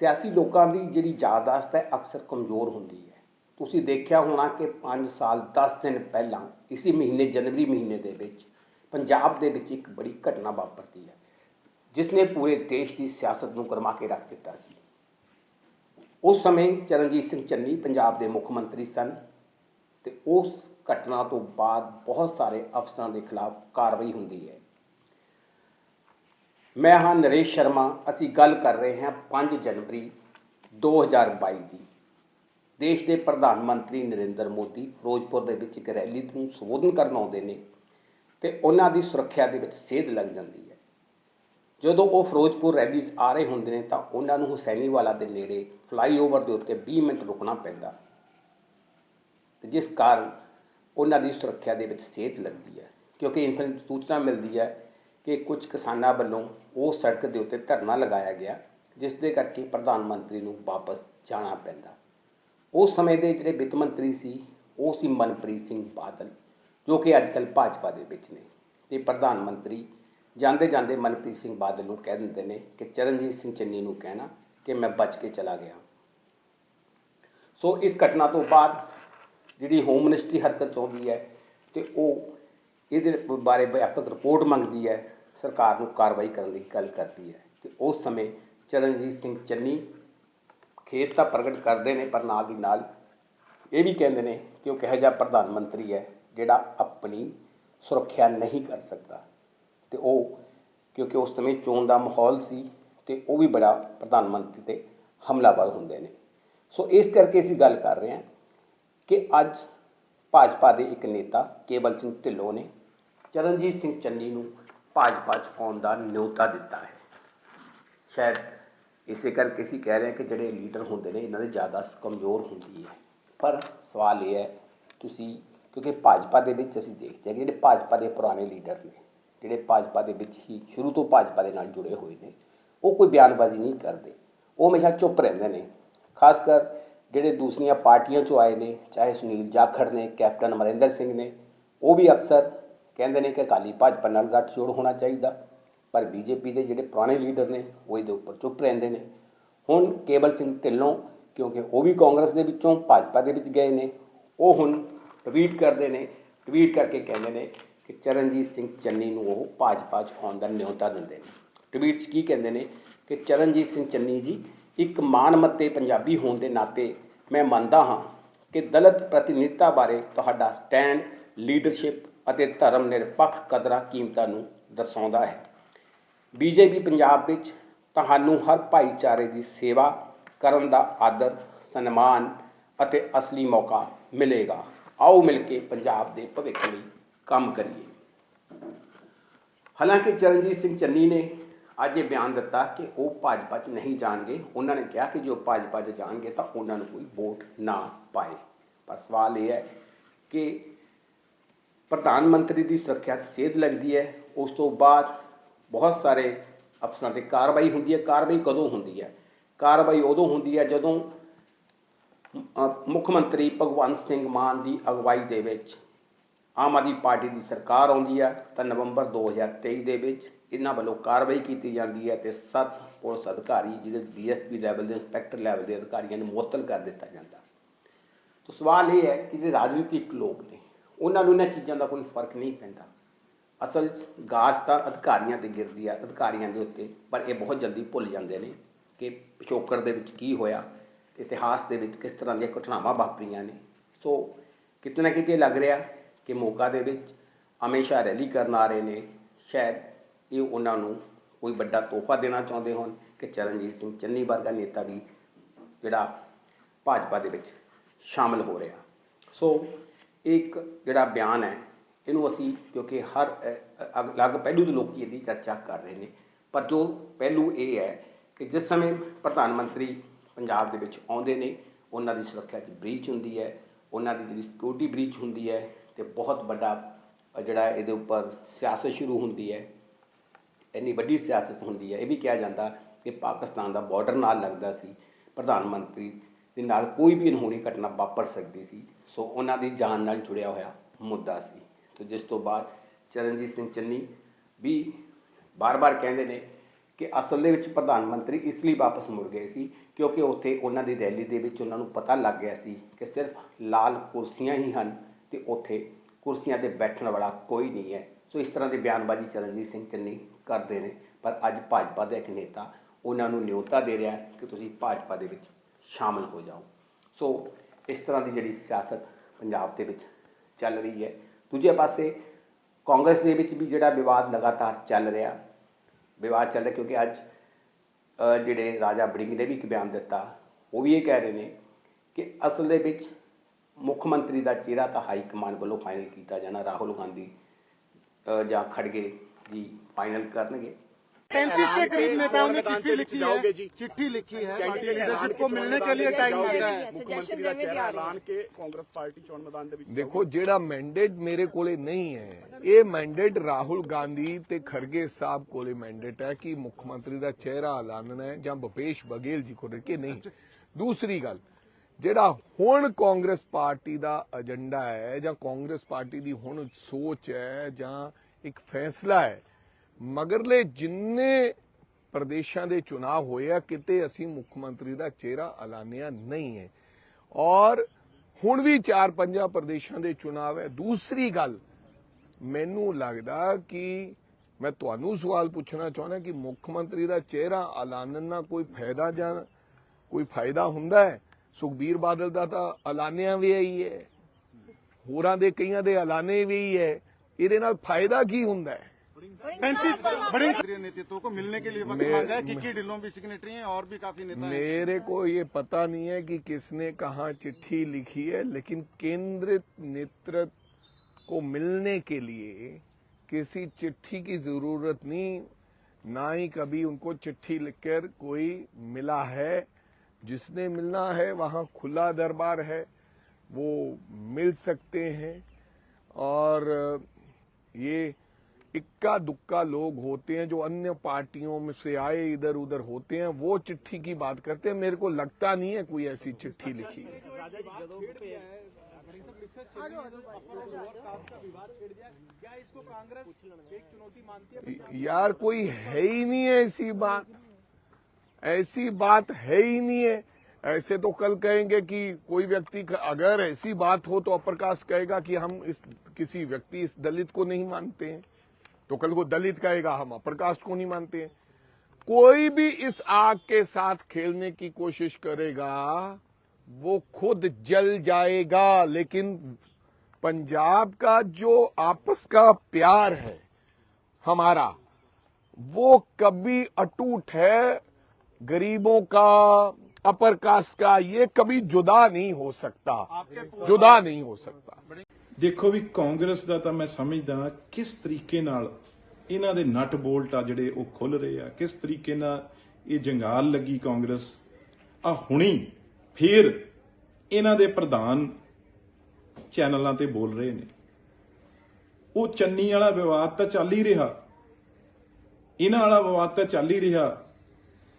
ਸਿਆਸੀ ਲੋਕਾਂ ਦੀ ਜਿਹੜੀ ਯਾਦਾਸ਼ਤ ਹੈ ਅਕਸਰ ਕਮਜ਼ੋਰ ਹੁੰਦੀ ਹੈ। ਤੁਸੀਂ ਦੇਖਿਆ ਹੋਣਾ ਕਿ 5 ਸਾਲ 10 ਦਿਨ ਪਹਿਲਾਂ, ਇਸੇ ਮਹੀਨੇ, ਜਨਵਰੀ ਮਹੀਨੇ ਦੇ ਵਿੱਚ ਪੰਜਾਬ ਦੇ ਵਿੱਚ ਇੱਕ ਬੜੀ ਘਟਨਾ ਵਾਪਰਦੀ ਹੈ ਜਿਸ ਨੇ ਪੂਰੇ ਦੇਸ਼ ਦੀ ਸਿਆਸਤ ਨੂੰ ਗਰਮਾ ਕੇ ਰੱਖ ਦਿੱਤਾ ਸੀ। ਉਸ ਸਮੇਂ ਚਰਨਜੀਤ ਸਿੰਘ ਚੰਨੀ ਪੰਜਾਬ ਦੇ ਮੁੱਖ ਮੰਤਰੀ ਸਨ ਤੇ ਉਸ ਘਟਨਾ ਤੋਂ ਬਾਅਦ ਬਹੁਤ ਸਾਰੇ ਅਫਸਰਾਂ ਦੇ ਖਿਲਾਫ ਕਾਰਵਾਈ ਹੁੰਦੀ ਹੈ। ਮੈਂ ਹਾਂ ਨਰੇਸ਼ ਸ਼ਰਮਾ। ਅਸੀਂ ਗੱਲ ਕਰ ਰਹੇ ਹਾਂ 5 ਜਨਵਰੀ 2022 ਦੀ। ਦੇਸ਼ ਦੇ ਪ੍ਰਧਾਨ ਮੰਤਰੀ ਨਰਿੰਦਰ ਮੋਦੀ ਫਿਰੋਜ਼ਪੁਰ ਦੇ ਵਿੱਚ ਇੱਕ ਰੈਲੀ ਨੂੰ ਸੰਬੋਧਨ ਕਰਨ ਆਉਂਦੇ ਨੇ ਤੇ ਉਹਨਾਂ ਦੀ ਸੁਰੱਖਿਆ ਦੇ ਵਿੱਚ ਸੇਧ ਲੱਗ ਜਾਂਦੀ ਹੈ। ਜਦੋਂ ਉਹ ਫਿਰੋਜ਼ਪੁਰ ਰੈਲੀ 'ਚ ਆ ਰਹੇ ਹੁੰਦੇ ਨੇ ਤਾਂ ਉਹਨਾਂ ਨੂੰ ਹੁਸੈਨੀਵਾਲਾ ਦੇ ਨੇੜੇ ਫਲਾਈਓਵਰ ਦੇ ਉੱਤੇ 20 ਮਿੰਟ ਰੁਕਣਾ ਪੈਂਦਾ। ਤੇ ਜਿਸ ਕਾਰਨ ਉਹਨਾਂ ਦੀ ਸੁਰੱਖਿਆ ਦੇ ਵਿੱਚ ਸੇਧ ਲੱਗਦੀ ਹੈ। ਕਿਉਂਕਿ ਇਨਫੋਰਮੇਸ਼ਨ ਸੂਚਨਾ ਮਿਲਦੀ ਹੈ ਕਿ ਕੁਝ ਕਿਸਾਨਾਂ ਵੱਲੋਂ ਉਹ ਸੜਕ ਦੇ ਉੱਤੇ ਧਰਨਾ ਲਗਾਇਆ ਗਿਆ, ਜਿਸ ਦੇ ਕਰਕੇ ਪ੍ਰਧਾਨ ਮੰਤਰੀ ਨੂੰ ਵਾਪਸ ਜਾਣਾ ਪੈਂਦਾ। ਉਸ ਸਮੇਂ ਦੇ ਜਿਹੜੇ ਵਿੱਤ ਮੰਤਰੀ ਸੀ, ਉਹ ਸੀ ਮਨਪ੍ਰੀਤ ਸਿੰਘ ਬਾਦਲ, ਜੋ ਕਿ ਅੱਜ ਕੱਲ੍ਹ ਭਾਜਪਾ ਦੇ ਵਿੱਚ ਨੇ। ਤੇ ਪ੍ਰਧਾਨ ਮੰਤਰੀ ਜਾਂਦੇ ਜਾਂਦੇ ਮਨਪ੍ਰੀਤ ਸਿੰਘ ਬਾਦਲ ਨੂੰ ਕਹਿ ਦਿੰਦੇ ਨੇ ਕਿ, ਚਰਨਜੀਤ ਸਿੰਘ ਚੰਨੀ ਨੂੰ ਕਹਿਣਾ ਕਿ ਮੈਂ ਬਚ ਕੇ ਚਲਾ ਗਿਆ ਸੋ ਇਸ ਘਟਨਾ ਤੋਂ ਬਾਅਦ ਜਿਹੜੀ ਹੋਮ ਮਿਨਿਸਟਰੀ ਹਰਕਤ 'ਚ ਆਉਂਦੀ ਹੈ ਤੇ ਉਹ ਇਹਦੇ ਬਾਰੇ ਵਿਆਪਕ ਰਿਪੋਰਟ ਮੰਗਦੀ ਹੈ। ਸਰਕਾਰ ਨੂੰ ਕਾਰਵਾਈ ਕਰਨ ਦੀ ਗੱਲ ਕਰਦੀ ਹੈ। ਤੇ ਉਸ ਸਮੇਂ ਚਰਨਜੀਤ ਸਿੰਘ ਚੰਨੀ ਖੇਤ ਤਾਂ ਪ੍ਰਗਟ ਕਰਦੇ ਨੇ, ਪਰ ਨਾਲ ਦੀ ਨਾਲ ਇਹ ਵੀ ਕਹਿੰਦੇ ਨੇ ਕਿ ਉਹ ਕਿਹੋ ਜਿਹਾ ਪ੍ਰਧਾਨ ਮੰਤਰੀ ਹੈ, ਜਿਹੜਾ ਆਪਣੀ ਸੁਰੱਖਿਆ ਨਹੀਂ ਕਰ ਸਕਦਾ। ਤੇ ਉਹ ਕਿਉਂਕਿ ਉਸ ਸਮੇਂ ਚੋਣ ਦਾ ਮਾਹੌਲ ਸੀ ਤੇ ਉਹ ਵੀ ਬੜਾ ਪ੍ਰਧਾਨ ਮੰਤਰੀ ਤੇ ਹਮਲਾਵਰ ਹੁੰਦੇ ਨੇ। ਸੋ ਇਸ ਕਰਕੇ ਅਸੀਂ ਗੱਲ ਕਰ ਰਹੇ ਹਾਂ ਕਿ ਅੱਜ ਭਾਜਪਾ ਦੇ ਇੱਕ ਨੇਤਾ ਕੇਵਲ ਸਿੰਘ ਢਿੱਲੋਂ ਨੇ। ਚਰਨਜੀਤ ਸਿੰਘ ਚੰਨੀ ਨੂੰ ਭਾਜਪਾ 'ਚ ਆਉਣ ਦਾ ਨਿਉਤਾ ਦਿੱਤਾ ਹੈ। ਸ਼ਾਇਦ ਇਸੇ ਕਰਕੇ ਅਸੀਂ ਕਹਿ ਰਹੇ ਹਾਂ ਕਿ ਜਿਹੜੇ ਲੀਡਰ ਹੁੰਦੇ ਨੇ, ਇਹਨਾਂ ਦੀ ਜ਼ਿਆਦਾ ਕਮਜ਼ੋਰ ਹੁੰਦੀ ਹੈ। ਪਰ ਸਵਾਲ ਇਹ ਹੈ, ਤੁਸੀਂ ਕਿਉਂਕਿ ਭਾਜਪਾ ਦੇ ਵਿੱਚ ਅਸੀਂ ਦੇਖਦੇ ਹਾਂ ਕਿ ਜਿਹੜੇ ਭਾਜਪਾ ਦੇ ਪੁਰਾਣੇ ਲੀਡਰ ਨੇ, ਜਿਹੜੇ ਭਾਜਪਾ ਦੇ ਵਿੱਚ ਹੀ ਸ਼ੁਰੂ ਤੋਂ ਭਾਜਪਾ ਦੇ ਨਾਲ ਜੁੜੇ ਹੋਏ ਨੇ, ਉਹ ਕੋਈ ਬਿਆਨਬਾਜ਼ੀ ਨਹੀਂ ਕਰਦੇ। ਉਹ ਹਮੇਸ਼ਾ ਚੁੱਪ ਰਹਿੰਦੇ ਨੇ। ਖਾਸ ਕਰ ਜਿਹੜੇ ਦੂਸਰੀਆਂ ਪਾਰਟੀਆਂ ਚੋਂ ਆਏ ਨੇ, ਚਾਹੇ ਸੁਨੀਲ ਜਾਖੜ ਨੇ, ਕੈਪਟਨ ਅਮਰਿੰਦਰ ਸਿੰਘ ਨੇ, ਉਹ ਵੀ ਅਕਸਰ ਕਹਿੰਦੇ ਨੇ ਕਿ ਅਕਾਲੀ ਭਾਜਪਾ ਨਾਲ ਗੱਠਜੋੜ ਹੋਣਾ ਚਾਹੀਦਾ, ਪਰ ਬੀਜੇਪੀ ਦੇ ਜਿਹੜੇ ਪੁਰਾਣੇ ਲੀਡਰ ਨੇ, ਉਹ ਇਹਦੇ ਉੱਪਰ ਚੁੱਪ ਰਹਿੰਦੇ ਨੇ। ਹੁਣ ਕੇਵਲ ਸਿੰਘ ਢਿੱਲੋਂ, ਕਿਉਂਕਿ ਉਹ ਵੀ ਕਾਂਗਰਸ ਦੇ ਵਿੱਚੋਂ, ਭਾਜਪਾ ਦੇ ਵਿੱਚ ਗਏ ਨੇ। ਉਹ ਹੁਣ ਟਵੀਟ ਕਰਦੇ ਨੇ, ਟਵੀਟ ਕਰਕੇ ਕਹਿੰਦੇ ਨੇ ਕਿ ਚਰਨਜੀਤ ਸਿੰਘ ਚੰਨੀ ਨੂੰ ਉਹ ਭਾਜਪਾ 'ਚ ਆਉਣ ਦਾ ਨਿਯੋਤਾ ਦਿੰਦੇ ਨੇ। ਟਵੀਟ 'ਚ ਕੀ ਕਹਿੰਦੇ ਨੇ ਕਿ ਚਰਨਜੀਤ ਸਿੰਘ ਚੰਨੀ ਜੀ, ਇੱਕ ਮਾਨਮੱਤੇ ਪੰਜਾਬੀ ਹੋਣ ਦੇ ਨਾਤੇ ਮੈਂ ਮੰਨਦਾ ਹਾਂ ਕਿ ਦਲਿਤ ਪ੍ਰਤੀਨਿਧਤਾ ਬਾਰੇ ਤੁਹਾਡਾ ਸਟੈਂਡ, ਲੀਡਰਸ਼ਿਪ ਅਤੇ ਧਰਮ ਨਿਰਪੱਖ ਕਦਰਾਂ ਕੀਮਤਾਂ ਨੂੰ ਦਰਸਾਉਂਦਾ ਹੈ। ਬੀਜੇਪੀ ਪੰਜਾਬ ਵਿੱਚ ਤੁਹਾਨੂੰ ਹਰ ਭਾਈਚਾਰੇ ਦੀ ਸੇਵਾ ਕਰਨ ਦਾ ਆਦਰ, ਸਨਮਾਨ ਅਤੇ ਅਸਲੀ ਮੌਕਾ ਮਿਲੇਗਾ। ਆਓ ਮਿਲ ਕੇ ਪੰਜਾਬ ਦੇ ਭਵਿੱਖ ਲਈ ਕੰਮ ਕਰੀਏ। ਹਾਲਾਂਕਿ ਚਰਨਜੀਤ ਸਿੰਘ ਚੰਨੀ ਨੇ ਅੱਜ ਇਹ ਬਿਆਨ ਦਿੱਤਾ ਕਿ ਉਹ ਭਾਜਪਾ 'ਚ ਨਹੀਂ ਜਾਣਗੇ। ਉਹਨਾਂ ਨੇ ਕਿਹਾ ਕਿ ਜੋ ਭਾਜਪਾ 'ਚ ਜਾਣਗੇ ਤਾਂ ਉਹਨਾਂ ਨੂੰ ਕੋਈ ਵੋਟ ਨਾ ਪਾਏ। ਪਰ ਸਵਾਲ ਇਹ ਹੈ ਕਿ ਪ੍ਰਧਾਨ ਮੰਤਰੀ ਦੀ ਸੁਰੱਖਿਆ 'ਚ ਸੇਧ ਲੱਗਦੀ ਹੈ। ਉਸ ਤੋਂ ਬਾਅਦ ਬਹੁਤ ਸਾਰੇ ਅਫਸਰਾਂ ਤੇ ਕਾਰਵਾਈ ਹੁੰਦੀ ਹੈ। ਕਾਰਵਾਈ ਕਦੋਂ ਹੁੰਦੀ ਹੈ? ਕਾਰਵਾਈ ਉਦੋਂ ਹੁੰਦੀ ਹੈ ਜਦੋਂ ਮੁੱਖ ਮੰਤਰੀ ਭਗਵੰਤ ਸਿੰਘ ਮਾਨ ਦੀ ਅਗਵਾਈ ਦੇ ਵਿੱਚ ਆਮ ਆਦਮੀ ਪਾਰਟੀ ਦੀ ਸਰਕਾਰ ਆਉਂਦੀ ਹੈ ਤਾਂ ਨਵੰਬਰ 2023 ਦੇ ਵਿੱਚ ਇਹਨਾਂ ਵੱਲੋਂ ਕਾਰਵਾਈ ਕੀਤੀ ਜਾਂਦੀ ਹੈ ਤੇ ਸੱਤ ਪੁਲਿਸ ਅਧਿਕਾਰੀ ਜਿਹਦੇ ਡੀਐਸਪੀ ਲੈਵਲ ਦੇ, ਇੰਸਪੈਕਟਰ ਲੈਵਲ ਦੇ ਅਧਿਕਾਰੀਆਂ ਨੂੰ ਮੁਅੱਤਲ ਕਰ ਦਿੱਤਾ ਜਾਂਦਾ। ਤਾਂ ਸਵਾਲ ਇਹ ਹੈ ਕਿ ਜਿਹੜੇ ਰਾਜਨੀਤਿਕ ਲੋਕ ਨੇ। ਉਹਨਾਂ ਨੂੰ ਇਹਨਾਂ ਚੀਜ਼ਾਂ ਦਾ ਕੋਈ ਫ਼ਰਕ ਨਹੀਂ ਪੈਂਦਾ। ਅਸਲ 'ਚ ਗਾਜ ਤਾਂ ਅਧਿਕਾਰੀਆਂ ਤੇ ਗਿਰਦੀ ਆ, ਅਧਿਕਾਰੀਆਂ ਦੇ ਉੱਤੇ, ਪਰ ਇਹ ਬਹੁਤ ਜਲਦੀ ਭੁੱਲ ਜਾਂਦੇ ਨੇ ਕਿ ਪਿਛੋਕੜ ਦੇ ਵਿੱਚ ਕੀ ਹੋਇਆ, ਇਤਿਹਾਸ ਦੇ ਵਿੱਚ ਕਿਸ ਤਰ੍ਹਾਂ ਦੀਆਂ ਘਟਨਾਵਾਂ ਵਾਪਰੀਆਂ ਨੇ। ਸੋ ਕਿਤੇ ਨਾ ਕਿਤੇ ਲੱਗ ਰਿਹਾ ਕਿ ਮੋਗਾ ਦੇ ਵਿੱਚ ਹਮੇਸ਼ਾ ਰੈਲੀ ਕਰਨ ਆ ਰਹੇ ਨੇ। ਸ਼ਾਇਦ ਇਹ ਉਹਨਾਂ ਨੂੰ ਕੋਈ ਵੱਡਾ ਤੋਹਫਾ ਦੇਣਾ ਚਾਹੁੰਦੇ ਹੋਣ ਕਿ ਚਰਨਜੀਤ ਸਿੰਘ ਚੰਨੀ ਵਰਗਾ ਨੇਤਾ ਵੀ ਜਿਹੜਾ ਭਾਜਪਾ ਦੇ ਵਿੱਚ ਸ਼ਾਮਲ ਹੋ ਰਿਹਾ। ਸੋ ਇੱਕ ਜਿਹੜਾ ਬਿਆਨ ਹੈ, ਇਹਨੂੰ ਅਸੀਂ ਕਿਉਂਕਿ ਹਰ ਅਲੱਗ ਪਹਿਲੂ ਦੇ ਲੋਕੀ ਇਹਦੀ ਚਰਚਾ ਕਰ ਰਹੇ ਨੇ। ਪਰ ਜੋ ਪਹਿਲੂ ਇਹ ਹੈ ਕਿ ਜਿਸ ਸਮੇਂ ਪ੍ਰਧਾਨ ਮੰਤਰੀ ਪੰਜਾਬ ਦੇ ਵਿੱਚ ਆਉਂਦੇ ਨੇ, ਉਹਨਾਂ ਦੀ ਸੁਰੱਖਿਆ 'ਚ ਬ੍ਰੀਚ ਹੁੰਦੀ ਹੈ, ਉਹਨਾਂ ਦੀ ਜਿਹੜੀ ਸਿਕਿਉਰਿਟੀ ਬ੍ਰੀਚ ਹੁੰਦੀ ਹੈ ਤੇ ਬਹੁਤ ਵੱਡਾ ਜਿਹੜਾ ਇਹਦੇ ਉੱਪਰ ਸਿਆਸਤ ਸ਼ੁਰੂ ਹੁੰਦੀ ਹੈ, ਇੰਨੀ ਵੱਡੀ ਸਿਆਸਤ ਹੁੰਦੀ ਹੈ। ਇਹ ਵੀ ਕਿਹਾ ਜਾਂਦਾ ਕਿ ਪਾਕਿਸਤਾਨ ਦਾ ਬਾਰਡਰ ਨਾਲ ਲੱਗਦਾ ਸੀ। ਪ੍ਰਧਾਨ ਮੰਤਰੀ ਦੇ ਨਾਲ ਕੋਈ ਵੀ ਅਨਹੋਣੀ ਘਟਨਾ ਵਾਪਰ ਸਕਦੀ ਸੀ। ਸੋ ਉਹਨਾਂ ਦੀ ਜਾਨ ਨਾਲ ਜੁੜਿਆ ਹੋਇਆ ਮੁੱਦਾ ਸੀ। ਤੇ ਜਿਸ ਤੋਂ ਬਾਅਦ ਚਰਨਜੀਤ ਸਿੰਘ ਚੰਨੀ ਵੀ ਬਾਰ-ਬਾਰ ਕਹਿੰਦੇ ਨੇ ਕਿ ਅਸਲ ਦੇ ਵਿੱਚ ਪ੍ਰਧਾਨ ਮੰਤਰੀ ਇਸ ਲਈ ਵਾਪਸ ਮੁੜ ਗਏ ਸੀ ਕਿਉਂਕਿ ਉੱਥੇ ਉਹਨਾਂ ਦੀ ਰੈਲੀ ਦੇ ਵਿੱਚ ਉਹਨਾਂ ਨੂੰ ਪਤਾ ਲੱਗ ਗਿਆ ਸੀ ਕਿ ਸਿਰਫ ਲਾਲ ਕੁਰਸੀਆਂ ਹੀ ਹਨ ਤੇ ਉੱਥੇ ਕੁਰਸੀਆਂ ਤੇ ਬੈਠਣ ਵਾਲਾ ਕੋਈ ਨਹੀਂ ਹੈ। ਸੋ ਇਸ ਤਰ੍ਹਾਂ ਦੀ ਬਿਆਨਬਾਜ਼ੀ ਚਰਨਜੀਤ ਸਿੰਘ ਚੰਨੀ ਕਰਦੇ ਨੇ, ਪਰ ਅੱਜ ਭਾਜਪਾ ਦਾ ਇੱਕ ਨੇਤਾ ਉਹਨਾਂ ਨੂੰ ਨਿਯੋਤਾ ਦੇ ਰਿਹਾ ਕਿ ਤੁਸੀਂ ਭਾਜਪਾ ਦੇ ਵਿੱਚ ਸ਼ਾਮਲ ਹੋ ਜਾਓ। ਸੋ ਇਸ ਤਰ੍ਹਾਂ ਦੀ ਜਿਹੜੀ ਸਿਆਸਤ ਪੰਜਾਬ ਦੇ ਵਿੱਚ ਚੱਲ ਰਹੀ ਹੈ। ਦੂਜੇ ਪਾਸੇ ਕਾਂਗਰਸ ਦੇ ਵਿੱਚ ਵੀ ਜਿਹੜਾ ਵਿਵਾਦ ਲਗਾਤਾਰ ਚੱਲ ਰਿਹਾ, ਵਿਵਾਦ ਚੱਲ ਰਿਹਾ ਕਿਉਂਕਿ ਅੱਜ ਜਿਹੜੇ ਰਾਜਾ ਬੜਿੰਗ ਨੇ ਵੀ ਇੱਕ ਬਿਆਨ ਦਿੱਤਾ, ਉਹ ਵੀ ਇਹ ਕਹਿ ਰਹੇ ਨੇ ਕਿ ਅਸਲ ਦੇ ਵਿੱਚ ਮੁੱਖ ਮੰਤਰੀ ਦਾ ਚਿਹਰਾ ਤਾਂ ਹਾਈ ਕਮਾਂਡ ਵੱਲੋਂ ਫਾਈਨਲ ਕੀਤਾ ਜਾਣਾ, ਰਾਹੁਲ ਗਾਂਧੀ ਜਾਂ ਖੜਗੇ ਜੀ ਫਾਈਨਲ ਕਰਨਗੇ। पैंतीस के करीब नेताओं ने चिट्ठी लिखी है चिट्ठी लिखी है पार्टी लीडरशिप को मिलने के लिए टाइम मांगा है ਮੁੱਖ ਦਾ ਚਿਹਰਾ ਐਲਾਨ ਕੇ ਕਾਂਗਰਸ ਪਾਰਟੀ ਚੋਣ ਮੈਦਾਨ ਦੇ ਵਿੱਚ ਦੇਖੋ ਜਿਹੜਾ ਮੈਂਡੇਟ ਮੇਰੇ ਕੋਲੇ ਨਹੀਂ ਹੈ ਇਹ ਮੈਂਡੇਟ ਰਾਹੁਲ ਗਾਂਧੀ ਤੇ ਖਰਗੇ ਸਾਹਿਬ ਕੋਲੇ ਮੈਂਡੇਟ ਹੈ ਕਿ ਮੁੱਖ ਮੰਤਰੀ ਦਾ ਚਿਹਰਾ ਐਲਾਨਣਾ ਹੈ ਜਾਂ ਭੁਪੇਸ਼ ਬਘੇਲ ਜੀ ਕੋਲੇ ਕਿ ਨਹੀਂ ਦੂਸਰੀ ਗੱਲ ਜਿਹੜਾ ਹੁਣ ਕਾਂਗਰਸ ਪਾਰਟੀ ਦਾ ਏਜੰਡਾ ਹੈ ਜਾਂ ਕਾਂਗਰਸ ਪਾਰਟੀ ਦੀ ਹੁਣ ਸੋਚ ਹੈ ਜਾਂ ਇੱਕ ਫੈਸਲਾ ਹੈ ਮਗਰਲੇ ਜਿੰਨੇ ਪ੍ਰਦੇਸ਼ਾਂ ਦੇ ਚੁਣਾਵ ਹੋਏ ਆ, ਕਿਤੇ ਅਸੀਂ ਮੁੱਖ ਮੰਤਰੀ ਦਾ ਚਿਹਰਾ ਐਲਾਨਿਆ ਨਹੀਂ ਹੈ। ਔਰ ਹੁਣ ਵੀ 4-5 ਪ੍ਰਦੇਸ਼ਾਂ ਦੇ ਚੁਣਾਵ ਹੈ। ਦੂਸਰੀ ਗੱਲ, ਮੈਨੂੰ ਲੱਗਦਾ ਕਿ ਮੈਂ ਤੁਹਾਨੂੰ ਸਵਾਲ ਪੁੱਛਣਾ ਚਾਹੁੰਦਾ ਕਿ ਮੁੱਖ ਮੰਤਰੀ ਦਾ ਚਿਹਰਾ ਐਲਾਨਣ ਨਾਲ ਕੋਈ ਫਾਇਦਾ ਜਾਂ ਕੋਈ ਫਾਇਦਾ ਹੁੰਦਾ ਹੈ? ਸੁਖਬੀਰ ਬਾਦਲ ਦਾ ਤਾਂ ਐਲਾਨਿਆ ਵੀ ਹੀ ਹੈ ਹੋਰਾਂ ਦੇ ਕਈਆਂ ਦੇ ਐਲਾਨੇ ਵੀ ਹੀ ਹੈ। ਇਹਦੇ ਨਾਲ ਫਾਇਦਾ ਕੀ ਹੁੰਦਾ ਹੈ? बड़े नेतृत्व को मिलने के लिए मांगा है किक्की ढिल्लों भी सिग्नेटरी हैं और भी काफ़ी नेता मेरे को ये पता नहीं है कि किसने कहा चिट्ठी लिखी है, लेकिन केंद्र नेतृत्व को मिलने के लिए किसी चिट्ठी की ज़रूरत नहीं, ना ही कभी उनको चिट्ठी लिखकर कोई मिला है। जिसने मिलना है, वहाँ खुला दरबार है, वो मिल सकते हैं। और ये इक्का दुक्का लोग होते हैं जो अन्य पार्टियों में से आए इधर उधर होते हैं, वो चिट्ठी की बात करते हैं। मेरे को लगता नहीं है कोई ऐसी चिट्ठी लिखी यार कोई है ही नहीं है ऐसी बात। ऐसी बात है ही नहीं है। ऐसे तो कल कहेंगे कि कोई व्यक्ति अगर ऐसी बात हो तो अप्रकाश कहेगा कि हम इस किसी व्यक्ति, इस दलित को नहीं मानते हैं। तो कल को दलित कहेगा हम अप्रकाश को नहीं मानते हैं। कोई भी इस आग के साथ खेलने की कोशिश करेगा वो खुद जल जाएगा। लेकिन पंजाब का जो आपस का प्यार है हमारा वो कभी अटूट है। गरीबों का अपर कास्ट का ये कभी जुदा नहीं हो सकता। जुदा नहीं हो सकता। ਦੇਖੋ ਵੀ ਕਾਂਗਰਸ ਦਾ ਤਾਂ ਮੈਂ ਸਮਝਦਾ ਕਿਸ ਤਰੀਕੇ ਨਾਲ ਇਹਨਾਂ ਦੇ ਨਟ ਬੋਲਟ ਆ ਜਿਹੜੇ ਉਹ ਖੁੱਲ ਰਹੇ ਆ, ਕਿਸ ਤਰੀਕੇ ਨਾਲ ਇਹ ਜੰਗਾਲ ਲੱਗੀ ਕਾਂਗਰਸ। ਆ ਹੁਣੀ ਫੇਰ ਇਹਨਾਂ ਦੇ ਪ੍ਰਧਾਨ ਚੈਨਲਾਂ ਤੇ ਬੋਲ ਰਹੇ ਨੇ। ਉਹ ਚੰਨੀ ਵਾਲਾ ਵਿਵਾਦ ਤਾਂ ਚੱਲ ਹੀ ਰਿਹਾ। ਇਹਨਾਂ ਵਾਲਾ ਵਿਵਾਦ ਤਾਂ ਚੱਲ ਹੀ ਰਿਹਾ।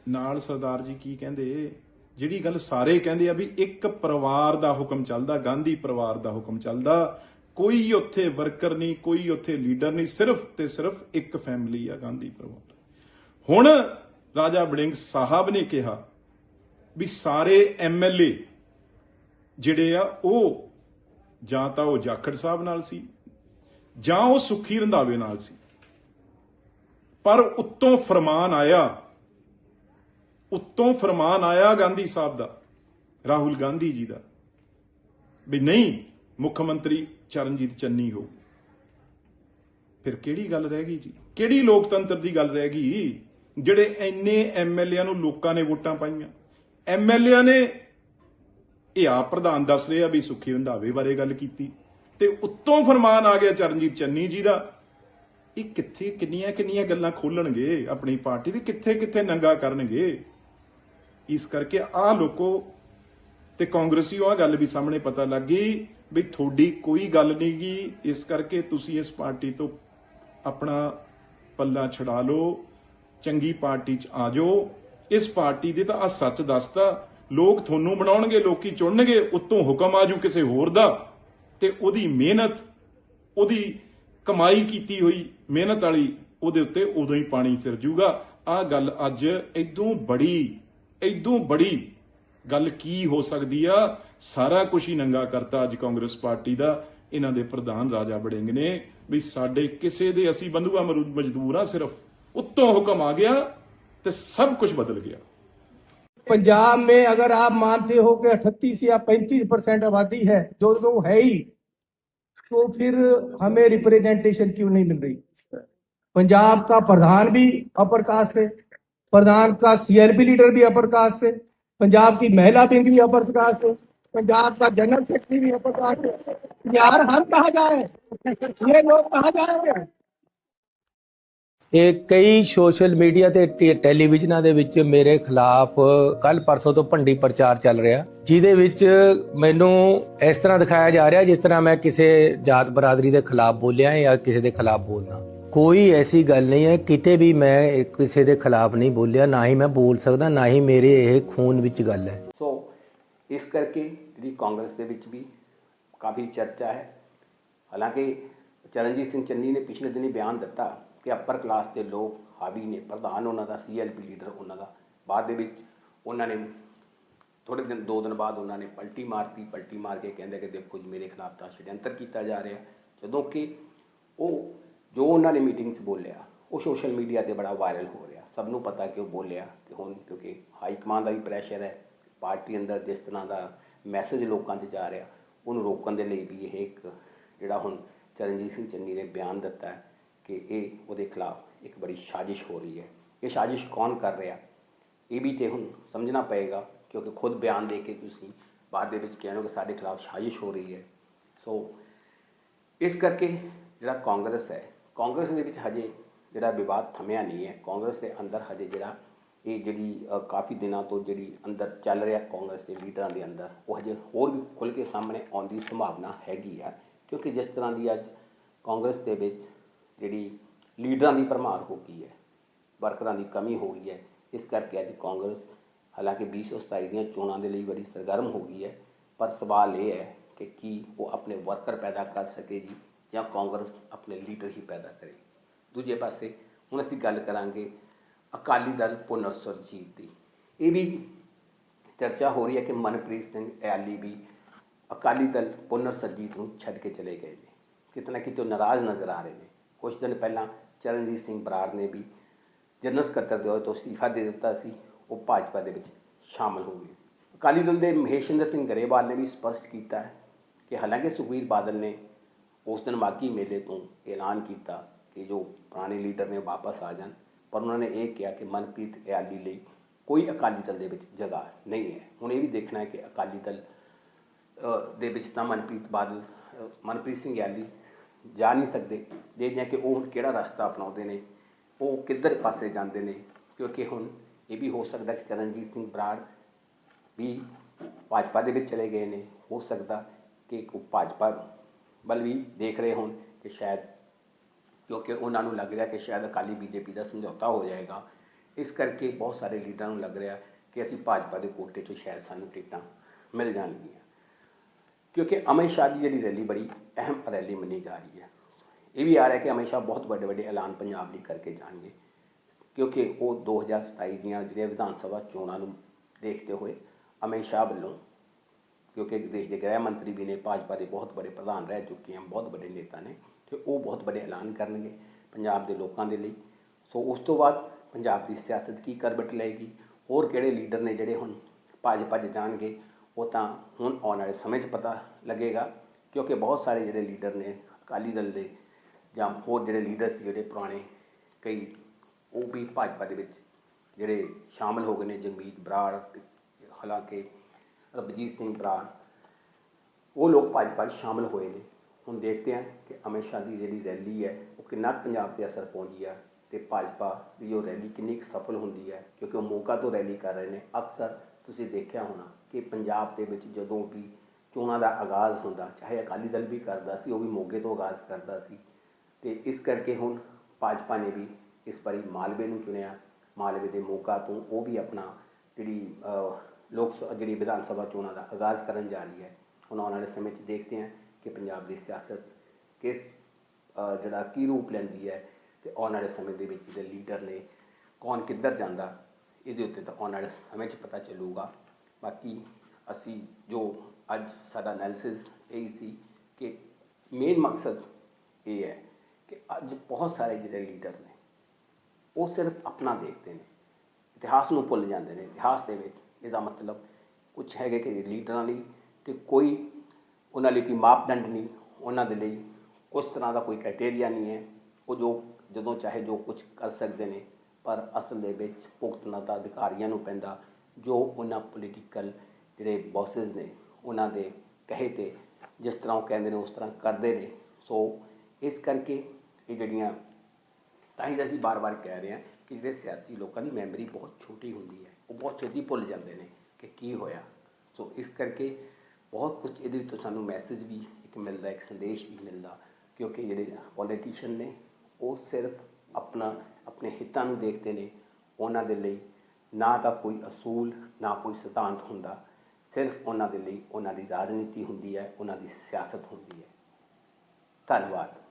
ਨਾਲ ਸਰਦਾਰ ਜੀ ਕੀ ਕਹਿੰਦੇ? ਜਿਹੜੀ ਗੱਲ ਸਾਰੇ ਕਹਿੰਦੇ ਆ ਵੀ ਇੱਕ ਪਰਿਵਾਰ ਦਾ ਹੁਕਮ ਚੱਲਦਾ, ਗਾਂਧੀ ਪਰਿਵਾਰ ਦਾ ਹੁਕਮ ਚੱਲਦਾ, ਕੋਈ ਉੱਥੇ ਵਰਕਰ ਨਹੀਂ, ਕੋਈ ਉੱਥੇ ਲੀਡਰ ਨਹੀਂ, ਸਿਰਫ ਤੇ ਸਿਰਫ ਇੱਕ ਫੈਮਿਲੀ ਆ ਗਾਂਧੀ ਪਰਿਵਾਰ। ਹੁਣ ਰਾਜਾ ਬੜਿੰਗ ਸਾਹਿਬ ਨੇ ਕਿਹਾ ਵੀ ਸਾਰੇ ਐਮਐਲਏ ਜਿਹੜੇ ਆ, ਉਹ ਜਾਂ ਤਾਂ ਉਹ ਜਾਖੜ ਸਾਹਿਬ ਨਾਲ ਸੀ, ਜਾਂ ਉਹ ਸੁਖੀ ਰੰਧਾਵੇ ਨਾਲ ਸੀ। ਪਰ ਉੱਤੋਂ ਫਰਮਾਨ ਆਇਆ ਉੱਤੋਂ ਫਰਮਾਨ ਆਇਆ ਗਾਂਧੀ ਸਾਹਿਬ ਦਾ, ਰਾਹੁਲ ਗਾਂਧੀ ਜੀ ਦਾ, ਵੀ ਨਹੀਂ, ਮੁੱਖ ਮੰਤਰੀ ਚਰਨਜੀਤ ਚੰਨੀ ਹੋ। ਫਿਰ ਕਿਹੜੀ ਗੱਲ ਰਹਿ ਗਈ ਜੀ? ਕਿਹੜੀ ਲੋਕਤੰਤਰ ਦੀ ਗੱਲ ਰਹਿ ਗਈ? ਜਿਹੜੇ ਐਨੇ ਐਮਐਲਏਆਂ ਨੂੰ ਲੋਕਾਂ ਨੇ ਵੋਟਾਂ ਪਾਈਆਂ। ਐਮਐਲਏਆਂ ਨੇ ਇਹ ਆਪ ਪ੍ਰਧਾਨ ਦੱਸ ਰਿਹਾ ਵੀ ਸੁਖੀ ਰੰਧਾਵੇ ਬਾਰੇ ਗੱਲ ਕੀਤੀ। ਤੇ ਉੱਤੋਂ ਫਰਮਾਨ ਆ ਗਿਆ ਚਰਨਜੀਤ ਚੰਨੀ ਜੀ ਦਾ। ਇਹ ਕਿੱਥੇ, ਕਿੰਨੀਆਂ ਕਿੰਨੀਆਂ ਗੱਲਾਂ ਖੋਲਣਗੇ ਆਪਣੀ ਪਾਰਟੀ ਦੀ? ਕਿੱਥੇ ਕਿੱਥੇ ਨੰਗਾ ਕਰਨਗੇ? ਇਸ ਕਰਕੇ ਆਹ ਲੋਕੋ ਤੇ ਕਾਂਗਰਸੀਓ ਆ ਗੱਲ ਵੀ ਸਾਹਮਣੇ ਪਤਾ ਲੱਗ ਗਈ ਵੀ ਤੁਹਾਡੀ ਕੋਈ ਗੱਲ ਨਹੀਂ ਗੀ। ਇਸ ਕਰਕੇ ਤੁਸੀਂ ਇਸ ਪਾਰਟੀ ਤੋਂ ਆਪਣਾ ਪੱਲਾ ਛਡਾ ਲਓ, ਚੰਗੀ ਪਾਰਟੀ 'ਚ ਆ ਜਾਓ। ਇਸ ਪਾਰਟੀ ਦੇ ਤਾਂ ਆ ਸੱਚ ਦੱਸਦਾ ਲੋਕ ਤੁਹਾਨੂੰ ਬਣਾਉਣਗੇ ਲੋਕੀ ਚੁਣਨਗੇ, ਉੱਤੋਂ ਹੁਕਮ ਆਜੂ ਕਿਸੇ ਹੋਰ ਦਾ। ਤੇ ਉਹਦੀ ਮਿਹਨਤ, ਉਹਦੀ ਕਮਾਈ ਕੀਤੀ ਹੋਈ ਮਿਹਨਤ ਵਾਲੀ ਉਹਦੇ ਉੱਤੇ ਉਦੋਂ ਹੀ ਪਾਣੀ ਫਿਰ ਜੂਗਾ। ਆ ਗੱਲ ਅੱਜ ਇਦੋਂ ਬੜੀ ਇਦੋਂ ਬੜੀ ਗੱਲ ਕੀ ਹੋ ਸਕਦੀ ਆ ਸਾਰਾ ਕੁਝ ਹੀ ਨੰਗਾ ਕਰਤਾ ਅੱਜ ਕਾਂਗਰਸ ਪਾਰਟੀ ਦਾ ਇਹਨਾਂ ਦੇ ਪ੍ਰਧਾਨ ਰਾਜਾ ਬੜਿੰਗ ਨੇ ਵੀ ਸਾਡੇ ਕਿਸੇ ਦੇ ਅਸੀਂ ਬੰਧੂਆ ਮਰੂ- ਮਜ਼ਦੂਰ ਆ ਸਿਰਫ ਉੱਤੋਂ ਹੁਕਮ ਆ ਗਿਆ ਤੇ ਸਭ ਕੁਝ ਬਦਲ ਗਿਆ पंजाब में अगर आप मानते हो कि 38 या 35 परसेंट आबादी है जो तो है ही तो फिर हमें रिप्रेजेंटेशन क्यों नहीं मिल रही पंजाब का प्रधान भी अपर कास्ट है प्रधान का सीएलपी लीडर भी अपर कास्ट है पंजाब की महिला विंग भी अपर कास्ट है पंजाब का जनरल सेक्रेटरी भी अपर कास्ट है यार हम कहा जाए ये लोग कहा जाएंगे ਇਹ ਕਈ ਸੋਸ਼ਲ ਮੀਡੀਆ ਤੇ ਟੇ- ਟੈਲੀਵਿਜ਼ਨਾਂ ਦੇ ਵਿੱਚ ਮੇਰੇ ਖਿਲਾਫ ਕੱਲ ਪਰਸੋਂ ਤੋਂ ਭੰਡੀ ਪ੍ਰਚਾਰ ਚੱਲ ਰਿਹਾ ਜਿਹਦੇ ਵਿੱਚ ਮੈਨੂੰ ਇਸ ਤਰ੍ਹਾਂ ਦਿਖਾਇਆ ਜਾ ਰਿਹਾ ਜਿਸ ਤਰ੍ਹਾਂ ਮੈਂ ਕਿਸੇ ਜਾਤ ਬਰਾਦਰੀ ਦੇ ਖਿਲਾਫ ਬੋਲਿਆ ਜਾਂ ਕਿਸੇ ਦੇ ਖਿਲਾਫ ਬੋਲਣਾ ਕੋਈ ਐਸੀ ਗੱਲ ਨਹੀਂ ਹੈ, ਕਿਤੇ ਵੀ ਮੈਂ ਕਿਸੇ ਦੇ ਖਿਲਾਫ ਨਹੀਂ ਬੋਲਿਆ, ਨਾ ਹੀ ਮੈਂ ਬੋਲ ਸਕਦਾ, ਨਾ ਹੀ ਮੇਰੇ ਇਹ ਖੂਨ ਵਿੱਚ ਗੱਲ ਹੈ। ਸੋ ਇਸ ਕਰਕੇ ਜਿਹੜੀ ਕਾਂਗਰਸ ਦੇ ਵਿੱਚ ਵੀ ਕਾਫੀ ਚਰਚਾ ਹੈ। ਹਾਲਾਂਕਿ ਚਰਨਜੀਤ ਸਿੰਘ ਚੰਨੀ ਨੇ ਪਿਛਲੇ ਦਿਨੀ ਬਿਆਨ ਦਿੱਤਾ ਕਿ ਅਪਰ ਕਲਾਸ ਦੇ ਲੋਕ ਹਾਵੀ ਨੇ, ਪ੍ਰਧਾਨ ਉਹਨਾਂ ਦਾ ਸੀਐਲਪੀ ਲੀਡਰ ਉਹਨਾਂ ਦਾ। ਬਾਅਦ ਦੇ ਵਿੱਚ ਉਹਨਾਂ ਨੇ ਥੋੜੇ ਦਿਨ, ਦੋ ਦਿਨ ਬਾਅਦ ਉਹਨਾਂ ਨੇ ਪਲਟੀ ਮਾਰਤੀ, ਪਲਟੀ ਮਾਰ ਕੇ ਕਹਿੰਦੇ ਕਿ ਦੇਖੋ ਜੀ, ਮੇਰੇ ਖਿਲਾਫ ਤਾਂ ਛੜਯੰਤਰ ਕੀਤਾ ਜਾ ਰਿਹਾ ਜਦੋਂ ਕਿ ਉਹ ਜੋ ਉਹਨਾਂ ਨੇ ਮੀਟਿੰਗ 'ਚ ਬੋਲਿਆ, ਉਹ ਸੋਸ਼ਲ ਮੀਡੀਆ ਤੇ ਬੜਾ ਵਾਇਰਲ ਹੋ ਰਿਹਾ। ਸਭ ਨੂੰ ਪਤਾ ਕਿ ਉਹ ਬੋਲਿਆ ਤੇ ਹੁਣ ਕਿਉਂਕਿ ਹਾਈ ਕਮਾਂਡ ਦਾ ਵੀ ਪ੍ਰੈਸ਼ਰ ਹੈ ਪਾਰਟੀ ਅੰਦਰ ਜਿਸ ਤਰ੍ਹਾਂ ਦਾ ਮੈਸੇਜ ਲੋਕਾਂ 'ਚ ਜਾ ਰਿਹਾ, ਉਹਨੂੰ ਰੋਕਣ ਦੇ ਲਈ ਵੀ ਇਹ ਇੱਕ ਜਿਹੜਾ ਹੁਣ ਚਰਨਜੀਤ ਸਿੰਘ ਚੰਨੀ ਨੇ ਬਿਆਨ ਦਿੱਤਾ ਹੈ ਕਿ ਇਹ ਉਹਦੇ ਖਿਲਾਫ ਇੱਕ ਬੜੀ ਸਾਜ਼ਿਸ਼ ਹੋ ਰਹੀ ਹੈ। ਇਹ ਸਾਜ਼ਿਸ਼ ਕੌਣ ਕਰ ਰਿਹਾ? ਇਹ ਵੀ ਤੇ ਹੁਣ ਸਮਝਣਾ ਪਏਗਾ, ਕਿਉਂਕਿ ਖੁਦ ਬਿਆਨ ਦੇ ਕੇ ਤੁਸੀਂ ਬਾਅਦ ਦੇ ਵਿੱਚ ਕਹਿੰਦੇ ਹੋ ਕਿ ਸਾਡੇ ਖਿਲਾਫ ਸਾਜ਼ਿਸ਼ ਹੋ ਰਹੀ ਹੈ। ਸੋ ਇਸ ਕਰਕੇ ਜਿਹੜਾ ਕਾਂਗਰਸ ਹੈ ਕਾਂਗਰਸ ਦੇ ਵਿੱਚ ਹਜੇ ਜਿਹੜਾ ਵਿਵਾਦ ਥਮਿਆ ਨਹੀਂ ਹੈ। ਕਾਂਗਰਸ ਦੇ ਅੰਦਰ ਹਜੇ ਜਿਹੜਾ ਇਹ ਜਿਹੜੀ ਕਾਫੀ ਦਿਨਾਂ ਤੋਂ ਜਿਹੜੀ ਅੰਦਰ ਚੱਲ ਰਿਹਾ ਕਾਂਗਰਸ ਦੇ ਲੀਡਰਾਂ ਦੇ ਅੰਦਰ, ਉਹ ਹਜੇ ਹੋਰ ਵੀ ਖੁੱਲ ਕੇ ਸਾਹਮਣੇ ਆਉਣ ਦੀ ਸੰਭਾਵਨਾ ਹੈਗੀ ਆ। ਕਿਉਂਕਿ ਜਿਸ ਤਰ੍ਹਾਂ ਦੀ ਅੱਜ ਕਾਂਗਰਸ ਦੇ ਵਿੱਚ ਜਿਹੜੀ ਲੀਡਰਾਂ ਦੀ ਭਰਮਾਰ ਹੋ ਗਈ ਹੈ, ਵਰਕਰਾਂ ਦੀ ਕਮੀ ਹੋ ਗਈ ਹੈ, ਇਸ ਕਰਕੇ ਅੱਜ ਕਾਂਗਰਸ ਹਾਲਾਂਕਿ 2027 ਦੀਆਂ ਚੋਣਾਂ ਦੇ ਲਈ ਬੜੀ ਸਰਗਰਮ ਹੋ ਗਈ ਹੈ। ਪਰ ਸਵਾਲ ਇਹ ਹੈ ਕਿ ਕੀ ਉਹ ਆਪਣੇ ਵਰਕਰ ਪੈਦਾ ਕਰ ਸਕੇ ਜੀ? ਜਾਂ ਕਾਂਗਰਸ ਆਪਣੇ ਲੀਡਰ ਹੀ ਪੈਦਾ ਕਰੇ। ਦੂਜੇ ਪਾਸੇ ਹੁਣ ਅਸੀਂ ਗੱਲ ਕਰਾਂਗੇ ਅਕਾਲੀ ਦਲ ਪੁਨਰ ਸੁਰਜੀਤ ਦੀ। ਇਹ ਵੀ ਚਰਚਾ ਹੋ ਰਹੀ ਹੈ ਕਿ ਮਨਪ੍ਰੀਤ ਸਿੰਘ ਐਲੀ ਵੀ ਅਕਾਲੀ ਦਲ ਪੁਨਰ ਸਰਜੀਤ ਨੂੰ ਛੱਡ ਕੇ ਚਲੇ ਗਏ ਨੇ। ਕਿਤੇ ਨਾ ਕਿਤੇ ਉਹ ਨਾਰਾਜ਼ ਨਜ਼ਰ ਆ ਰਹੇ ਨੇ। ਕੁਝ ਦਿਨ ਪਹਿਲਾਂ ਚਰਨਜੀਤ ਸਿੰਘ ਬਰਾੜ ਨੇ ਵੀ ਜਨਰਲ ਸਕੱਤਰ ਦੇ ਅਹੁਦੇ ਤੋਂ ਅਸਤੀਫਾ ਦੇ ਦਿੱਤਾ ਸੀ। ਉਹ ਭਾਜਪਾ ਦੇ ਵਿੱਚ ਸ਼ਾਮਲ ਹੋ ਗਏ ਸੀ। ਅਕਾਲੀ ਦਲ ਦੇ ਮਹੇਸ਼ਿੰਦਰ ਸਿੰਘ ਗਰੇਵਾਲ ਨੇ ਵੀ ਸਪਸ਼ਟ ਕੀਤਾ ਹੈ ਕਿ ਹਾਲਾਂਕਿ ਸੁਖਬੀਰ ਬਾਦਲ ਨੇ ਉਸ ਦਿਨ ਮਾਗੀ ਮੇਲੇ ਤੋਂ ਐਲਾਨ ਕੀਤਾ ਕਿ ਜੋ ਪੁਰਾਣੇ ਲੀਡਰ ਨੇ ਵਾਪਸ ਆ ਜਾਣ, ਪਰ ਉਹਨਾਂ ਨੇ ਇਹ ਕਿਹਾ ਕਿ ਮਨਪ੍ਰੀਤ ਇਆਲੀ ਲਈ ਕੋਈ ਅਕਾਲੀ ਦਲ ਦੇ ਵਿੱਚ ਜਗ੍ਹਾ ਨਹੀਂ ਹੈ। ਹੁਣ ਇਹ ਵੀ ਦੇਖਣਾ ਹੈ ਕਿ ਅਕਾਲੀ ਦਲ ਦੇ ਵਿੱਚ ਤਾਂ ਮਨਪ੍ਰੀਤ ਬਾਦਲ ਮਨਪ੍ਰੀਤ ਸਿੰਘ ਯਾਲੀ ਜਾ ਨਹੀਂ ਸਕਦੇ। ਦੇਖਦੇ ਹਾਂ ਕਿ ਉਹ ਕਿਹੜਾ ਰਸਤਾ ਅਪਣਾਉਂਦੇ ਨੇ, ਉਹ ਕਿੱਧਰ ਪਾਸੇ ਜਾਂਦੇ ਨੇ, ਕਿਉਂਕਿ ਹੁਣ ਇਹ ਵੀ ਹੋ ਸਕਦਾ ਕਿ ਚਰਨਜੀਤ ਸਿੰਘ ਬਰਾੜ ਵੀ ਭਾਜਪਾ ਦੇ ਵਿੱਚ ਚਲੇ ਗਏ ਨੇ। ਹੋ ਸਕਦਾ ਕਿ ਉਹ ਭਾਜਪਾ ਵੱਲ ਵੀ ਦੇਖ ਰਹੇ ਹੋਣ ਕਿ ਸ਼ਾਇਦ ਕਿਉਂਕਿ ਉਹਨਾਂ ਨੂੰ ਲੱਗ ਰਿਹਾ ਕਿ ਸ਼ਾਇਦ ਅਕਾਲੀ ਬੀਜੇਪੀ ਦਾ ਸਮਝੌਤਾ ਹੋ ਜਾਏਗਾ। ਇਸ ਕਰਕੇ ਬਹੁਤ ਸਾਰੇ ਲੀਡਰਾਂ ਨੂੰ ਲੱਗ ਰਿਹਾ ਕਿ ਅਸੀਂ ਭਾਜਪਾ ਦੇ ਕੋਟੇ 'ਚੋਂ ਸ਼ਾਇਦ ਸਾਨੂੰ ਟਿਕਟਾਂ ਮਿਲ ਜਾਣਗੀਆਂ। ਕਿਉਂਕਿ ਅਮਿਤ ਸ਼ਾਹ ਦੀ ਜਿਹੜੀ ਰੈਲੀ ਬੜੀ ਅਹਿਮ ਰੈਲੀ ਮੰਨੀ ਜਾ ਰਹੀ ਹੈ। ਇਹ ਵੀ ਆ ਰਿਹਾ ਕਿ ਅਮਿਤ ਸ਼ਾਹ ਬਹੁਤ ਵੱਡੇ ਵੱਡੇ ਐਲਾਨ ਪੰਜਾਬ ਲਈ ਕਰਕੇ ਜਾਣਗੇ। ਕਿਉਂਕਿ ਉਹ 2027 ਦੀਆਂ ਜਿਹੜੀਆਂ ਵਿਧਾਨ ਸਭਾ ਚੋਣਾਂ ਨੂੰ ਦੇਖਦੇ ਹੋਏ ਅਮਿਤ ਸ਼ਾਹ ਵੱਲੋਂ ਕਿਉਂਕਿ ਦੇਸ਼ ਦੇ ਗ੍ਰਹਿ ਮੰਤਰੀ ਵੀ ਨੇ, ਭਾਜਪਾ ਦੇ ਬਹੁਤ ਵੱਡੇ ਪ੍ਰਧਾਨ ਰਹਿ ਚੁੱਕੇ ਹਨ, ਬਹੁਤ ਵੱਡੇ ਨੇਤਾ ਨੇ ਤੇ ਉਹ ਬਹੁਤ ਵੱਡੇ ਐਲਾਨ ਕਰਨਗੇ ਪੰਜਾਬ ਦੇ ਲੋਕਾਂ ਦੇ ਲਈ। ਸੋ ਉਸ ਤੋਂ ਬਾਅਦ ਪੰਜਾਬ ਦੀ ਸਿਆਸਤ ਕੀ ਕਰਵਟ ਲਏਗੀ? ਹੋਰ ਕਿਹੜੇ ਲੀਡਰ ਨੇ ਜਿਹੜੇ ਹੁਣ ਭਾਜਪਾ 'ਚ ਜਾਣਗੇ? ਉਹ ਤਾਂ ਹੁਣ ਆਉਣ ਵਾਲੇ ਸਮੇਂ 'ਚ ਪਤਾ ਲੱਗੇਗਾ, ਕਿਉਂਕਿ ਬਹੁਤ ਸਾਰੇ ਜਿਹੜੇ ਲੀਡਰ ਨੇ ਅਕਾਲੀ ਦਲ ਦੇ ਜਾਂ ਹੋਰ ਜਿਹੜੇ ਲੀਡਰ ਸੀ, ਜਿਹੜੇ ਪੁਰਾਣੇ ਕਈ, ਉਹ ਵੀ ਭਾਜਪਾ ਦੇ ਵਿੱਚ ਜਿਹੜੇ ਸ਼ਾਮਲ ਹੋ ਗਏ ਨੇ, ਜਗਮੀਤ ਬਰਾੜ, ਹਾਲਾਂਕਿ ਰਬਜੀਤ ਸਿੰਘ ਬਰਾੜ ਉਹ ਲੋਕ ਭਾਜਪਾ 'ਚ ਸ਼ਾਮਲ ਹੋਏ ਨੇ। ਹੁਣ ਦੇਖਦੇ ਹਾਂ ਕਿ ਅਮਿਤ ਸ਼ਾਹ ਦੀ ਜਿਹੜੀ ਰੈਲੀ ਹੈ, ਉਹ ਕਿੰਨਾ ਕੁ ਪੰਜਾਬ ਤੇ ਅਸਰ ਪਾਉਂਦੀ ਹੈ ਤੇ ਭਾਜਪਾ ਦੀ ਉਹ ਰੈਲੀ ਕਿੰਨੀ ਕੁ ਸਫਲ ਹੁੰਦੀ ਹੈ, ਕਿਉਂਕਿ ਉਹ ਮੋਗਾ ਤੋਂ ਰੈਲੀ ਕਰ ਰਹੇ ਨੇ। ਅਕਸਰ ਤੁਸੀਂ ਦੇਖਿਆ ਹੋਣਾ ਕਿ ਪੰਜਾਬ ਦੇ ਵਿੱਚ ਜਦੋਂ ਵੀ ਚੋਣਾਂ ਦਾ ਆਗਾਜ਼ ਹੁੰਦਾ, ਚਾਹੇ ਅਕਾਲੀ ਦਲ ਵੀ ਕਰਦਾ ਸੀ, ਉਹ ਵੀ ਮੋਗੇ ਤੋਂ ਆਗਾਜ਼ ਕਰਦਾ ਸੀ। ਤੇ ਇਸ ਕਰਕੇ ਹੁਣ ਭਾਜਪਾ ਨੇ ਵੀ ਇਸ ਵਾਰੀ ਮਾਲਵੇ ਨੂੰ ਚੁਣਿਆ। ਮਾਲਵੇ ਦੇ ਮੋਗਾ ਤੋਂ ਉਹ ਵੀ ਆਪਣਾ ਜਿਹੜੀ ਲੋਕ ਸ- ਜਿਹੜੀ ਵਿਧਾਨ ਸਭਾ ਚੋਣਾਂ ਦਾ ਆਗਾਜ਼ ਕਰਨ ਜਾ ਰਹੀ ਹੈ ਹੁਣ ਆਉਣ ਵਾਲੇ ਸਮੇਂ 'ਚ ਦੇਖਦੇ ਹਾਂ ਕਿ ਪੰਜਾਬ ਦੀ ਸਿਆਸਤ ਕਿਸ ਅਹ, ਜਿਹੜਾ ਕੀ ਰੂਪ ਲੈਂਦੀ ਹੈ ਤੇ ਆਉਣ ਵਾਲੇ ਸਮੇਂ ਦੇ ਵਿੱਚ ਜਿਹੜੇ ਲੀਡਰ ਨੇ ਕੌਣ ਕਿੱਧਰ ਜਾਂਦਾ ਇਹਦੇ ਉੱਤੇ ਤਾਂ ਆਉਣ ਵਾਲੇ ਸਮੇਂ 'ਚ ਪਤਾ ਚੱਲੂਗਾ। ਬਾਕੀ ਅਸੀਂ ਜੋ ਅੱਜ ਸਾਡਾ ਐਨਾਲਿਸਿਸ ਇਹ ਸੀ ਕਿ ਮੇਨ ਮਕਸਦ ਇਹ ਹੈ ਕਿ ਅੱਜ ਬਹੁਤ ਸਾਰੇ ਜਿਹੜੇ ਲੀਡਰ ਨੇ ਉਹ ਸਿਰਫ ਆਪਣਾ ਦੇਖਦੇ ਨੇ ਇਤਿਹਾਸ ਨੂੰ ਭੁੱਲ ਜਾਂਦੇ ਨੇ ਇਤਿਹਾਸ ਦੇ ਵਿੱਚ ਇਹਦਾ ਮਤਲਬ ਕੁਝ ਹੈਗੇ ਕਿ ਲੀਡਰਾਂ ਲਈ ਕਿ ਕੋਈ ਉਹਨਾਂ ਲਈ ਕੋਈ ਮਾਪਦੰਡ ਨਹੀਂ, ਉਹਨਾਂ ਦੇ ਲਈ ਉਸ ਤਰ੍ਹਾਂ ਦਾ ਕੋਈ ਕ੍ਰਾਈਟੇਰੀਆ ਨਹੀਂ ਹੈ। ਉਹ ਜੋ ਜਦੋਂ ਚਾਹੇ ਜੋ ਕੁਝ ਕਰ ਸਕਦੇ ਨੇ, ਪਰ ਅਸਲ ਦੇ ਵਿੱਚ ਭੁਗਤਣਾ ਤਾਂ ਅਧਿਕਾਰੀਆਂ ਨੂੰ ਪੈਂਦਾ, ਜੋ ਉਹਨਾਂ ਪੋਲੀਟੀਕਲ ਜਿਹੜੇ ਬੌਸਸ ਨੇ, ਉਹਨਾਂ ਦੇ ਕਹੇ ਤੇ ਜਿਸ ਤਰ੍ਹਾਂ ਉਹ ਕਹਿੰਦੇ ਨੇ, ਉਸ ਤਰ੍ਹਾਂ ਕਰਦੇ ਨੇ। ਸੋ ਇਸ ਕਰਕੇ ਇਹ ਜਿਹੜੀਆਂ ਤਾਂ ਹੀ ਅਸੀਂ ਬਾਰ-ਬਾਰ ਕਹਿ ਰਹੇ ਹਾਂ ਕਿ ਜਿਹੜੇ ਸਿਆਸੀ ਲੋਕਾਂ ਦੀ ਮੈਮਰੀ ਬਹੁਤ ਛੋਟੀ ਹੁੰਦੀ ਹੈ, ਉਹ ਬਹੁਤ ਛੇਤੀ ਭੁੱਲ ਜਾਂਦੇ ਨੇ ਕਿ ਕੀ ਹੋਇਆ। ਸੋ ਇਸ ਕਰਕੇ ਬਹੁਤ ਕੁਝ ਇਹਦੇ ਵਿੱਚੋਂ ਸਾਨੂੰ ਮੈਸੇਜ ਵੀ ਇੱਕ ਮਿਲਦਾ, ਇੱਕ ਸੰਦੇਸ਼ ਵੀ ਮਿਲਦਾ, ਕਿਉਂਕਿ ਜਿਹੜੇ ਪੋਲੀਟੀਸ਼ੀਅਨ ਨੇ, ਉਹ ਸਿਰਫ ਆਪਣਾ, ਆਪਣੇ ਹਿੱਤਾਂ ਨੂੰ ਦੇਖਦੇ ਨੇ, ਉਹਨਾਂ ਦੇ ਲਈ ਨਾ ਤਾਂ ਕੋਈ ਅਸੂਲ, ਨਾ ਕੋਈ ਸਿਧਾਂਤ ਹੁੰਦਾ, ਸਿਰਫ ਉਹਨਾਂ ਦੇ ਲਈ ਉਹਨਾਂ ਦੀ ਰਾਜਨੀਤੀ ਹੁੰਦੀ ਹੈ, ਉਹਨਾਂ ਦੀ ਸਿਆਸਤ ਹੁੰਦੀ ਹੈ। ਧੰਨਵਾਦ।